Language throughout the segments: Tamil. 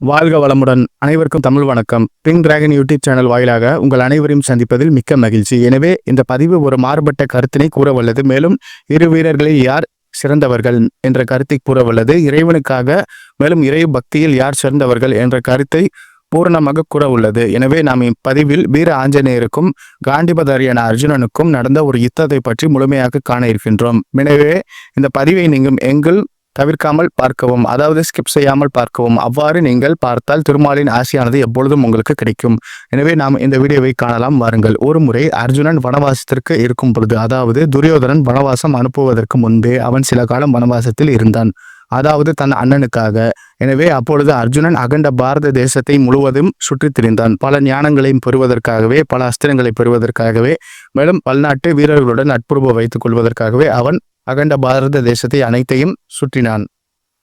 வாழ்க வளமுடன். அனைவருக்கும் தமிழ் வணக்கம். பிங் டிராகன் யூடியூப் சேனல் வாயிலாக உங்கள் அனைவரையும் சந்திப்பதில் மிக்க மகிழ்ச்சி. எனவே இந்த பதிவு ஒரு மாறுபட்ட கருத்தினை கூறவல்லது மேலும் இரு வீரர்களில் யார் சிறந்தவர்கள் என்ற கருத்தை கூறவல்லது இறைவனுக்காக மேலும் இறை பக்தியில் யார் சிறந்தவர்கள் என்ற கருத்தை பூரணமாக கூற உள்ளது. எனவே நாம் இப்பதிவில் வீர ஆஞ்சநேயருக்கும் காண்டிபதாரியான அர்ஜுனனுக்கும் நடந்த ஒரு யுத்தத்தை பற்றி முழுமையாக காண இருக்கின்றோம். எனவே இந்த பதிவை நீங்கள் எங்கள் தவிர்க்காமல் பார்க்கவும் அதாவது ஸ்கிப் செய்யாமல் பார்க்கவும். அவ்வாறு நீங்கள் பார்த்தால் திருமாலின் ஆசையானது எப்பொழுதும் உங்களுக்கு கிடைக்கும். எனவே நாம் இந்த வீடியோவை காணலாம். வாருங்கள். ஒரு முறை அர்ஜுனன் வனவாசத்திற்கு இருக்கும் பொழுது அதாவது துரியோதனன் வனவாசம் அனுப்புவதற்கு முன்பே அவன் சில காலம் வனவாசத்தில் இருந்தான். அதாவது தன் அண்ணனுக்காக. எனவே அப்பொழுது அர்ஜுனன் அகண்ட பாரத தேசத்தை முழுவதும் சுற்றித் திரிந்தான். பல ஞானங்களையும் பெறுவதற்காகவே பல அஸ்திரங்களை பெறுவதற்காகவே மேலும் பல்நாட்டு வீரர்களுடன் நட்புறவு வைத்துக் கொள்வதற்காகவே அவன் அகண்ட பாரத தேசத்தை அனைத்தையும் சுற்றினான்.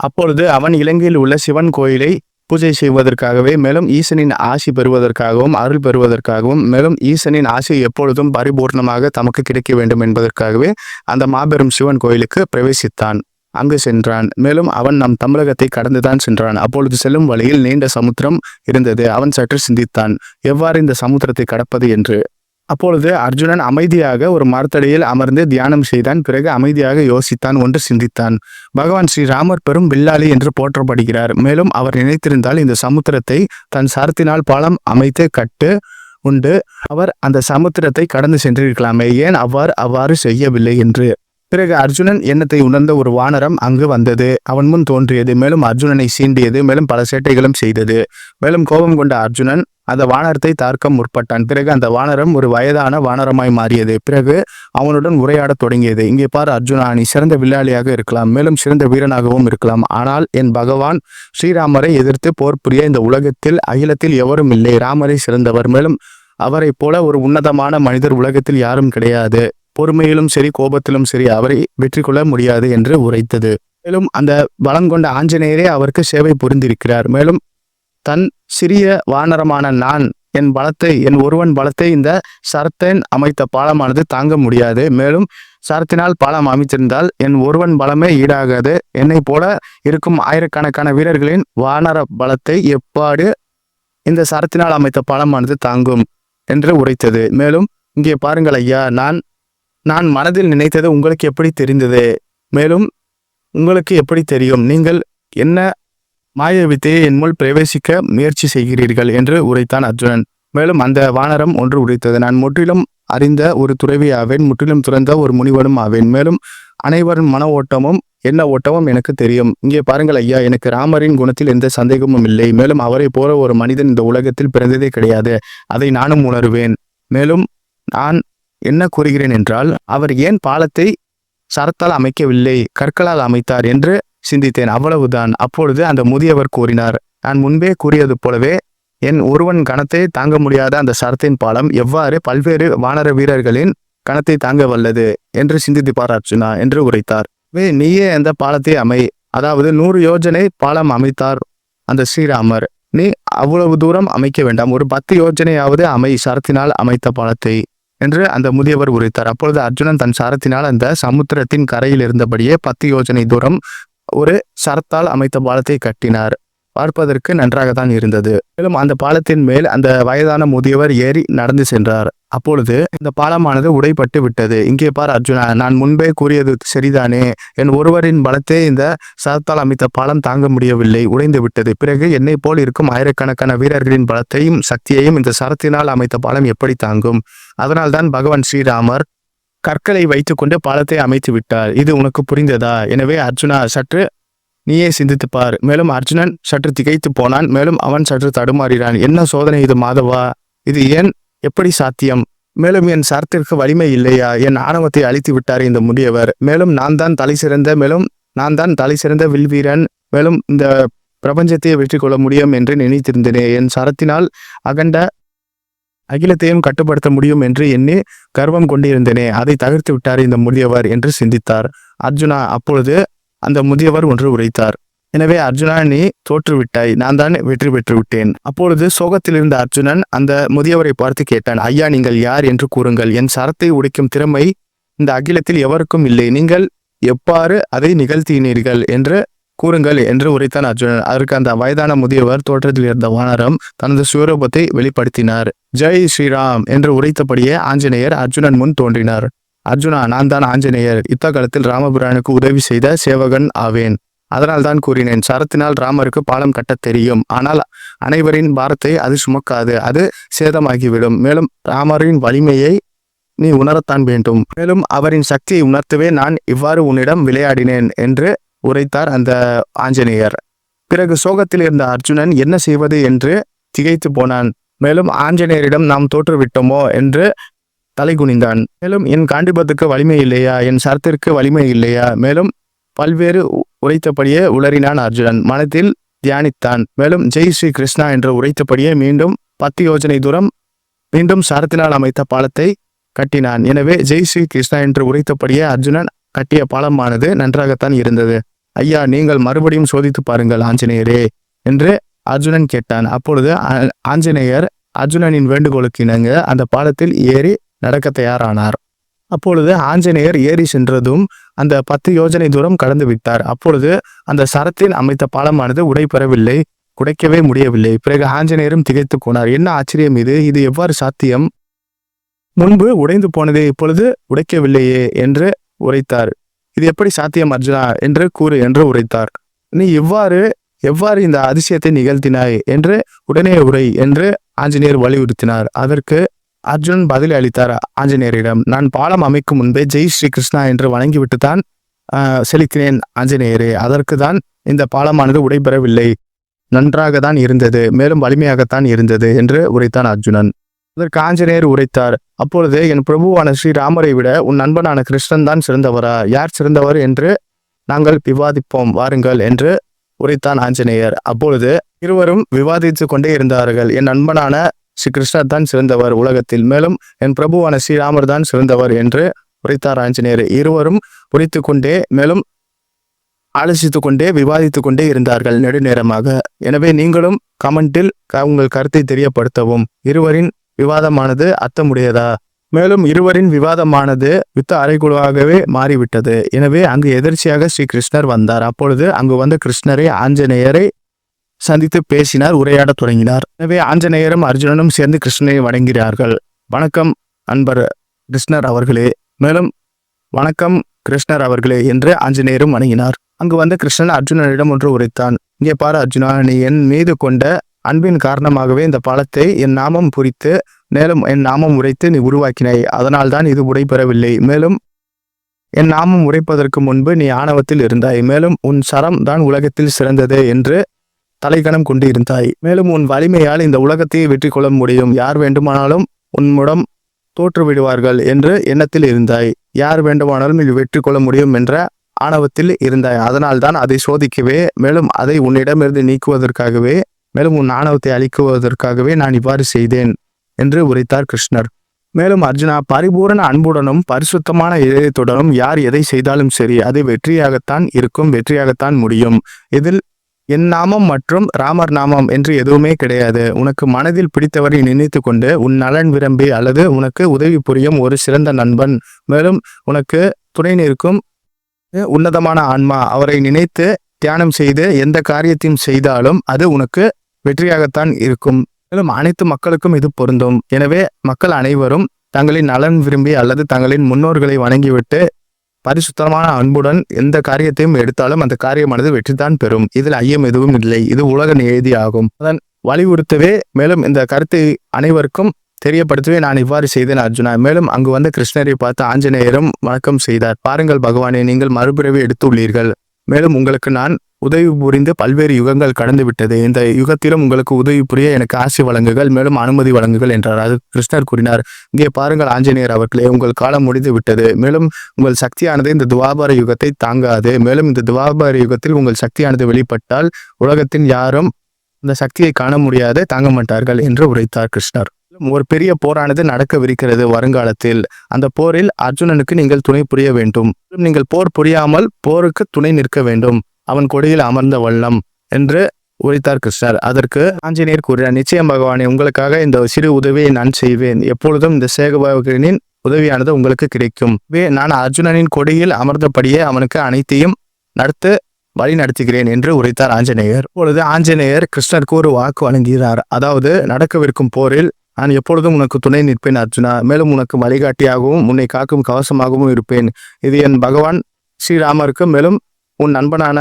அப்பொழுது அவன் இலங்கையில் உள்ள சிவன் கோயிலை பூஜை செய்வதற்காகவே மேலும் ஈசனின் ஆசி பெறுவதற்காகவும் அருள் பெறுவதற்காகவும் மேலும் ஈசனின் ஆசி எப்பொழுதும் பரிபூர்ணமாக தமக்கு கிடைக்க வேண்டும் என்பதற்காகவே அந்த மாபெரும் சிவன் கோயிலுக்கு பிரவேசித்தான். அங்கு சென்றான். மேலும் அவன் நம் தமிழகத்தை கடந்துதான் சென்றான். அப்பொழுது செல்லும் வழியில் நீண்ட சமுத்திரம் இருந்தது. அவன் சற்று சிந்தித்தான். எவ்வாறு இந்த சமுத்திரத்தை கடப்பது என்று? அப்பொழுது அர்ஜுனன் அமைதியாக ஒரு மரத்தடியில் அமர்ந்து தியானம் செய்தான். பிறகு அமைதியாக யோசித்தான் ஒன்று சிந்தித்தான். பகவான் ஸ்ரீராமர் பெரும் வில்லாளி என்று போற்றப்படுகிறார். மேலும் அவர் நினைத்திருந்தால் இந்த சமுத்திரத்தை தன் சரத்தினால் பாலம் அமைத்து கட்டு உண்டு. அவர் அந்த சமுத்திரத்தை கடந்து சென்றிருக்கலாமே. ஏன் அவ்வாறு அவ்வாறு செய்யவில்லை என்று? பிறகு அர்ஜுனன் எண்ணத்தை உணர்ந்த ஒரு வானரம் அங்கு வந்தது. அவன் முன் தோன்றியது. மேலும் அர்ஜுனனை சீண்டியது. மேலும் பல சேட்டைகளும் செய்தது. மேலும் கோபம் கொண்ட அர்ஜுனன் அந்த வானரத்தை தார்க்க முற்பட்டான். பிறகு அந்த வானரம் ஒரு வயதான வானரமாய் மாறியது. பிறகு அவனுடன் உரையாடத் தொடங்கியது. இங்கே பார் அர்ஜுனா நீ சிறந்த வில்லாளியாக இருக்கலாம் மேலும் சிறந்த வீரனாகவும் இருக்கலாம். ஆனால் என் பகவான் ஸ்ரீராமரை எதிர்த்து போர் புரிய இந்த உலகத்தில் அகிலத்தில் எவரும் இல்லை. ராமரை சிறந்தவர். மேலும் அவரைப் போல ஒரு உன்னதமான மனிதர் உலகத்தில் யாரும் கிடையாது. பொறுமையிலும் சரி கோபத்திலும் சரி அவரை வெற்றி கொள்ள முடியாது என்று உரைத்தது. மேலும் அந்த பலம் கொண்ட ஆஞ்சநேயரே அவருக்கு சேவை புரிந்திருக்கிறார். மேலும் தன் சிறிய வானரமான நான் என் பலத்தை என் ஒருவன் பலத்தை இந்த சரத்தன் அமைத்த பாலமானது தாங்க முடியாது. மேலும் சரத்தினால் பாலம் அமைத்திருந்தால் என் ஒருவன் பலமே ஈடாகாது. என்னை போல இருக்கும் ஆயிரக்கணக்கான வீரர்களின் வானர பலத்தை எப்பாடு இந்த சரத்தினால் அமைத்த பாலமானது தாங்கும் என்று உரைத்தது. மேலும் இங்கே பாருங்கள் ஐயா நான் நான் மனதில் நினைத்தது உங்களுக்கு எப்படி தெரிந்தது? மேலும் உங்களுக்கு எப்படி தெரியும்? நீங்கள் என்ன மாய வித்தையை என்முள் பிரவேசிக்க முயற்சி செய்கிறீர்கள் என்று உரைத்தான் அர்ஜுனன். மேலும் அந்த வானரம் ஒன்று உரைத்தது நான் முற்றிலும் அறிந்த ஒரு துறவி ஆவேன் முற்றிலும் துறந்த ஒரு முனிவனும் ஆவேன். மேலும் அனைவரின் மன ஓட்டமும் என்ன ஓட்டமும் எனக்கு தெரியும். இங்கே பாருங்கள் ஐயா எனக்கு ராமரின் குணத்தில் எந்த சந்தேகமும் இல்லை. மேலும் அவரை போல ஒரு மனிதன் இந்த உலகத்தில் பிறந்ததே கிடையாது. அதை நானும் உணர்வேன். மேலும் நான் என்ன கூறுகிறேன் என்றால் அவர் ஏன் பாலத்தை சரத்தால் அமைக்கவில்லை கற்களால் அமைத்தார் என்று சிந்தித்தேன் அவ்வளவுதான். அப்பொழுது அந்த முதியவர் கூறினார் நான் முன்பே கூறியது போலவே என் ஒருவன் கணத்தை தாங்க முடியாத அந்த சரத்தின் பாலம் எவ்வாறு பல்வேறு வானர வீரர்களின் கணத்தை தாங்க வல்லது? என்று சிந்தித்து பார் என்று உரைத்தார். வே நீயே அந்த பாலத்தை அமை. அதாவது நூறு யோஜனை பாலம் அமைத்தார் அந்த ஸ்ரீராமர். நீ அவ்வளவு தூரம் அமைக்க வேண்டாம். ஒரு பத்து யோஜனையாவது அமை சரத்தினால் அமைத்த பாலத்தை. என்று அந்த முதியவர் உரைத்தார். அப்பொழுது அர்ஜுனன் தன் சரத்தினால் அந்த சமுத்திரத்தின் கரையில் இருந்தபடியே பத்து யோஜனை தூரம் ஒரு சரத்தால் அமைத்த பாலத்தை கட்டினார். பார்ப்பதற்கு நன்றாகத்தான் இருந்தது. மேலும் அந்த பாலத்தின் மேல் அந்த வயதான முதியவர் ஏறி நடந்து சென்றார். அப்பொழுது இந்த பாலமானது உடைப்பட்டு விட்டது. இங்கே பார் அர்ஜுனா நான் முன்பே கூறியது சரிதானே? என் ஒருவரின் பலத்தை இந்த சரத்தால் அமைத்த பாலம் தாங்க முடியவில்லை. உடைந்து விட்டது. பிறகு என்னை போல் இருக்கும் ஆயிரக்கணக்கான வீரர்களின் பலத்தையும் சக்தியையும் இந்த சரத்தினால் அமைத்த பாலம் எப்படி தாங்கும்? அதனால்தான் பகவான் ஸ்ரீராமர் கற்களை வைத்துக்கொண்டு பாலத்தை அமைத்து விட்டார். இது உனக்கு புரிந்ததா? எனவே அர்ஜுனா சற்று நீயே சிந்தித்து பார். மேலும் அர்ஜுனன் சற்று திகைத்து போனான். மேலும் அவன் சற்று தடுமாறினான். என்ன சோதனை இது மாதவா? இது ஏன் எப்படி சாத்தியம்? மேலும் என் சரத்திற்கு வலிமை இல்லையா? என் ஆணவத்தை அழித்து விட்டார் இந்த முதியவர். மேலும் நான் தான் தலை சிறந்த மேலும் நான் தான் தலை சிறந்த வில்வீரன். மேலும் இந்த பிரபஞ்சத்தை வெற்றி கொள்ள முடியும் என்று நினைத்திருந்தேனே. என் சரத்தினால் அகண்ட அகிலத்தையும் கட்டுப்படுத்த முடியும் என்று எண்ணி கர்வம் கொண்டிருந்தேனே. அதை தவிர்த்து விட்டார் இந்த முதியவர் என்று சிந்தித்தார். அர்ஜுனா அப்பொழுது அந்த முதியவர் ஒன்று உரைத்தார். எனவே அர்ஜுனா நீ தோற்றுவிட்டாய். நான் தான் வெற்றி பெற்று விட்டேன். அப்பொழுது சோகத்தில் இருந்த அர்ஜுனன் அந்த முதியவரை பார்த்து கேட்டான் ஐயா நீங்கள் யார் என்று கூறுங்கள். என் சரத்தை உடைக்கும் திறமை இந்த அகிலத்தில் எவருக்கும் இல்லை. நீங்கள் எவ்வாறு அதை நிகழ்த்தினீர்கள்? என்று கூறுங்கள் என்று உரைத்தான் அர்ஜுனன். அதற்கு அந்த வயதான முதியவர் தோற்றத்தில் இருந்த வானரம் தனது சுயரூபத்தை வெளிப்படுத்தினார். ஜெய் ஸ்ரீராம் என்று உரைத்தபடியே ஆஞ்சநேயர் அர்ஜுனன் முன் தோன்றினார். அர்ஜுனா நான் தான் ஆஞ்சநேயர். யுத்த காலத்தில் ராமபிரானுக்கு உதவி செய்த சேவகன் ஆவேன். அதனால் தான் கூறினேன் சரத்தினால் ராமருக்கு பாலம் கட்டத் தெரியும். ஆனால் அனைவரின் பாரத்தை அது சுமக்காது. அது சேதமாகிவிடும். மேலும் ராமரின் வலிமையை நீ உணரத்தான் வேண்டும். மேலும் அவரின் சக்தியை உணர்த்தவே நான் இவ்வாறு உன்னிடம் விளையாடினேன் என்று உரைத்தார் அந்த ஆஞ்சநேயர். பிறகு சோகத்தில் இருந்த அர்ஜுனன் என்ன செய்வது என்று திகைத்து போனான். மேலும் ஆஞ்சநேயரிடம் நாம் தோற்றுவிட்டோமோ என்று தலைகுனிந்தான். மேலும் என் காண்டிபத்துக்கு வலிமை இல்லையா? என் சரத்திற்கு வலிமை இல்லையா? மேலும் பல்வேறு உரைத்தபடியே உளறினான் அர்ஜுனன். மனத்தில் தியானித்தான். மேலும் ஜெய் ஸ்ரீ கிருஷ்ணா என்று உரைத்தபடியே மீண்டும் பத்து யோஜனை தூரம் மீண்டும் சரத்தினால் அமைத்த பாலத்தை கட்டினான். எனவே ஜெய் ஸ்ரீ கிருஷ்ணா என்று உரைத்தபடியே அர்ஜுனன் கட்டிய பாலமானது நன்றாகத்தான் இருந்தது. ஐயா நீங்கள் மறுபடியும் சோதித்து பாருங்கள் ஆஞ்சநேயரே என்று அர்ஜுனன் கேட்டான். அப்பொழுது ஆ- ஆஞ்சநேயர் அர்ஜுனனின் வேண்டுகோளுக்கு இணங்க அந்த பாலத்தில் ஏறி நடக்க தயாரானார். அப்பொழுது ஆஞ்சநேயர் ஏறி சென்றதும் அந்த பத்து யோஜனை தூரம் கடந்து விட்டார். அப்பொழுது அந்த சரத்தில் அமைத்த பாலமானது உடைபெறவில்லை குடைக்கவே முடியவில்லை. பிறகு ஆஞ்சநேயரும் திகைத்து போனார். என்ன ஆச்சரியம் இது? இது எவ்வாறு சாத்தியம்? முன்பு உடைந்து போனதே இப்பொழுது உடைக்கவில்லையே என்று உரைத்தார். இது எப்படி சாத்தியம் அர்ஜுனா? என்று கூறு என்று உரைத்தார். நீ இவ்வாறு எவ்வாறு இந்த அதிசயத்தை நிகழ்த்தினாய் என்று உடனே உரை என்று ஆஞ்சநேயர் வலியுறுத்தினார். அதற்கு அர்ஜுனன் பதில் அளித்தார் ஆஞ்சநேயரிடம் நான் பாலம் அமைக்கும் முன்பே ஜெய் ஸ்ரீ கிருஷ்ணா என்று வணங்கிவிட்டு தான் செலுத்தினேன் ஆஞ்சநேயரே. அதற்கு தான் இந்த பாலமானது உடைபெறவில்லை. நன்றாக தான் இருந்தது மேலும் வலிமையாகத்தான் இருந்தது என்று உரைத்தான் அர்ஜுனன். அதற்கு ஆஞ்சநேயர் உரைத்தார் அப்பொழுது என் பிரபுவான ஸ்ரீராமரை விட உன் நண்பனான கிருஷ்ணன் தான் சிறந்தவரா? யார் சிறந்தவர் என்று நாங்கள் விவாதிப்போம் வாருங்கள் என்று உரைத்தான் ஆஞ்சநேயர். அப்பொழுது இருவரும் விவாதித்து கொண்டே இருந்தார்கள். என் நண்பனான ஸ்ரீ கிருஷ்ணர் தான் சிறந்தவர் உலகத்தில் மேலும் என் பிரபுவான ஸ்ரீராமர் தான் சிறந்தவர் என்று உரைத்தார் ஆஞ்சநேயர். இருவரும் உரைத்து கொண்டே மேலும் ஆலோசித்து கொண்டே விவாதித்து கொண்டே இருந்தார்கள் நெடுநேரமாக. எனவே நீங்களும் கமெண்டில் க- உங்கள் கருத்தை தெரியப்படுத்தவும். இருவரின் விவாதமானது அர்த்தமுடையதா? மேலும் இருவரின் விவாதமானது யுத்த அறைகுழுவாகவே மாறிவிட்டது. எனவே அங்கு எதிர்ச்சியாக ஸ்ரீ கிருஷ்ணர் வந்தார். அப்பொழுது அங்கு வந்த கிருஷ்ணரை ஆஞ்சநேயரை சந்தித்து பேசினார் உரையாடத் தொடங்கினார். எனவே ஆஞ்சநேயரும் அர்ஜுனனும் சேர்ந்து கிருஷ்ணனை வணங்குகிறார்கள். வணக்கம் அன்பர் கிருஷ்ணர் அவர்களே. மேலும் வணக்கம் கிருஷ்ணர் அவர்களே என்று ஆஞ்சநேயரும் வணங்கினார். அங்கு வந்த கிருஷ்ணன் அர்ஜுனனிடம் ஒன்று உரைத்தான். இங்கே பாரு அர்ஜுனா நீ என் மீது கொண்ட அன்பின் காரணமாகவே இந்த பழத்தை என் நாமம் புரித்து மேலும் என் நாமம் உரைத்து நீ உருவாக்கினாய். அதனால்தான் இது உடைபெறவில்லை. மேலும் என் நாமம் உரைப்பதற்கு முன்பு நீ ஆணவத்தில் இருந்தாய். மேலும் உன் சரம் தான் உலகத்தில் சிறந்தது என்று தலைகணம் கொண்டு இருந்தாய் மேலும் உன் வலிமையால் இந்த உலகத்தையே வெற்றி கொள்ள முடியும். யார் வேண்டுமானாலும் உன்முடம் தோற்று விடுவார்கள் என்று எண்ணத்தில் இருந்தாய். யார் வேண்டுமானாலும் இது வெற்றி கொள்ள முடியும் என்ற ஆணவத்தில் இருந்தாய். அதனால்தான் அதை சோதிக்கவே மேலும் அதை உன்னிடமிருந்து நீக்குவதற்காகவே மேலும் உன் ஆணவத்தை அழிக்குவதற்காகவே நான் இவ்வாறு செய்தேன் என்று உரைத்தார் கிருஷ்ணர். மேலும் அர்ஜுனா பரிபூரண அன்புடனும் பரிசுத்தமான இதயத்துடனும் யார் எதை செய்தாலும் சரி அது வெற்றியாகத்தான் இருக்கும் வெற்றியாகத்தான் முடியும். இதில் என் நாமம் மற்றும் ராமர் நாமம் என்று எதுவுமே கிடையாது. உனக்கு மனதில் பிடித்தவரை நினைத்து கொண்டு உன் நலன் விரும்பி அல்லது உனக்கு உதவி புரியும் ஒரு சிறந்த நண்பன். மேலும் உனக்கு துணை நிற்கும் உன்னதமான ஆன்மா. அவரை நினைத்து தியானம் செய்து எந்த காரியத்தையும் செய்தாலும் அது உனக்கு வெற்றியாகத்தான் இருக்கும். மேலும் அனைத்து மக்களுக்கும் இது பொருந்தும். எனவே மக்கள் அனைவரும் தங்களின் நலன் விரும்பி அல்லது தங்களின் முன்னோர்களை வணங்கிவிட்டு பரிசுத்தமான அன்புடன் எந்த காரியத்தையும் எடுத்தாலும் அந்த காரியமானது வெற்றிதான் பெறும். இதில் ஐயம் எதுவும் இல்லை. இது உலக நியதியாகும். அதன் வலியுறுத்தவே மேலும் இந்த கருத்தை அனைவருக்கும் தெரியப்படுத்தவே நான் இவ்வாறு செய்தேன் அர்ஜுனா. மேலும் அங்கு வந்த கிருஷ்ணரை பார்த்து ஆஞ்சநேயரும் வணக்கம் செய்தார். பாருங்கள் பகவானே நீங்கள் மறுபிறவி எடுத்துள்ளீர்கள். மேலும் உங்களுக்கு நான் உதவி புரிந்து பல்வேறு யுகங்கள் கடந்துவிட்டது இந்த யுகத்திலும் உங்களுக்கு உதவி புரிய எனக்கு ஆசி வழங்குகள் மேலும் அனுமதி வழங்குகள் என்றார். அது கிருஷ்ணர் கூறினார். இங்கே பாருங்கள் ஆஞ்சநேயர் அவர்களே உங்கள் காலம் முடிந்து விட்டது. மேலும் உங்கள் சக்தியானது இந்த துவாபார யுகத்தை தாங்காது. மேலும் இந்த துவாபார யுகத்தில் உங்கள் சக்தியானது வெளிப்பட்டால் உலகத்தின் யாரும் இந்த சக்தியை காண முடியாது தாங்க மாட்டார்கள் என்று உரைத்தார் கிருஷ்ணர். ஒரு பெரிய போரானது நடக்கவிருக்கிறது வருங்காலத்தில். அந்த போரில் அர்ஜுனனுக்கு நீங்கள் துணை புரிய வேண்டும். நீங்கள் போர் புரியாமல் போருக்கு துணை நிற்க வேண்டும். அவன் கொடியில் அமர்ந்த வண்ணம் என்று உரைத்தார் கிருஷ்ணர். அதற்கு ஆஞ்சநேயர் கூறினார் நிச்சயம் பகவானே உங்களுக்காக இந்த சிறு உதவியை நான் செய்வேன். எப்பொழுதும் இந்த சேகபகனின் உதவியானது உங்களுக்கு கிடைக்கும். வே நான் அர்ஜுனனின் கொடியில் அமர்ந்தபடியே அவனுக்கு அனைத்தையும் நடத்து வழி நடத்துகிறேன் என்று உரைத்தார் ஆஞ்சநேயர். இப்பொழுது ஆஞ்சநேயர் கிருஷ்ணருக்கு ஒரு வாக்கு வழங்குகிறார். அதாவது நடக்கவிருக்கும் போரில் நான் எப்பொழுதும் உனக்கு துணை நிற்பேன் அர்ஜுனா. மேலும் உனக்கு வழிகாட்டியாகவும் உன்னை காக்கும் கவசமாகவும் இருப்பேன். இது என் பகவான் ஸ்ரீராமருக்கு மேலும் உன் நண்பனான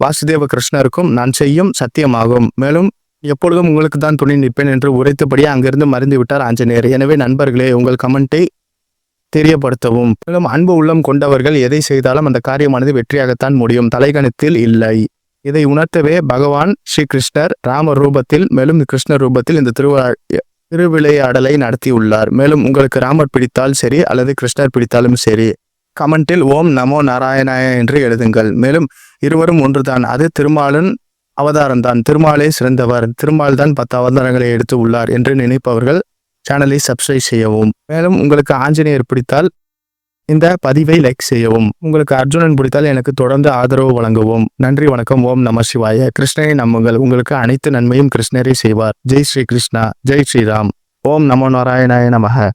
வாசுதேவ கிருஷ்ணருக்கும் நான் செய்யும் சத்தியமாகும். மேலும் எப்பொழுதும் உங்களுக்கு தான் துணி நிற்பேன் என்று உரைத்தபடியே அங்கிருந்து மறைந்து விட்டார் ஆஞ்சநேயர். எனவே நண்பர்களே உங்கள் கமெண்ட்டை தெரியப்படுத்தவும். மேலும் அன்பு உள்ளம் கொண்டவர்கள் எதை செய்தாலும் அந்த காரியமானது வெற்றியாகத்தான் முடியும். தலைகணத்தில் இல்லை. இதை உணர்த்தவே பகவான் ஸ்ரீ கிருஷ்ணர் ராம ரூபத்தில் மேலும் கிருஷ்ண ரூபத்தில் இந்த திருவிழா திருவிளையாடலை நடத்தியுள்ளார். மேலும் உங்களுக்கு ராமர் பிடித்தால் சரி அல்லது கிருஷ்ணர் பிடித்தாலும் சரி. கமெண்டில் ஓம் நமோ நாராயணாய என்று எழுதுங்கள். மேலும் இருவரும் ஒன்றுதான். அது திருமாலன் அவதாரம் தான் திருமாலே சிறந்தவர். திருமால் தான் பத்து அவதாரங்களை எடுத்து உள்ளார் என்று நினைப்பவர்கள் சேனலை சப்ஸ்கிரைப் செய்யவும். மேலும் உங்களுக்கு ஆஞ்சநேயர் பிடித்தால் இந்த பதிவை லைக் செய்யவும். உங்களுக்கு அர்ஜுனன் பிடித்தால் எனக்கு தொடர்ந்து ஆதரவு வழங்கவும். நன்றி வணக்கம். ஓம் நம சிவாய. கிருஷ்ணரை நம்புங்கள். உங்களுக்கு அனைத்து நன்மையும் கிருஷ்ணரே செய்வார். ஜெய் ஸ்ரீ கிருஷ்ணா. ஜெய் ஸ்ரீராம். ஓம் நமோ நாராயணாய நமக.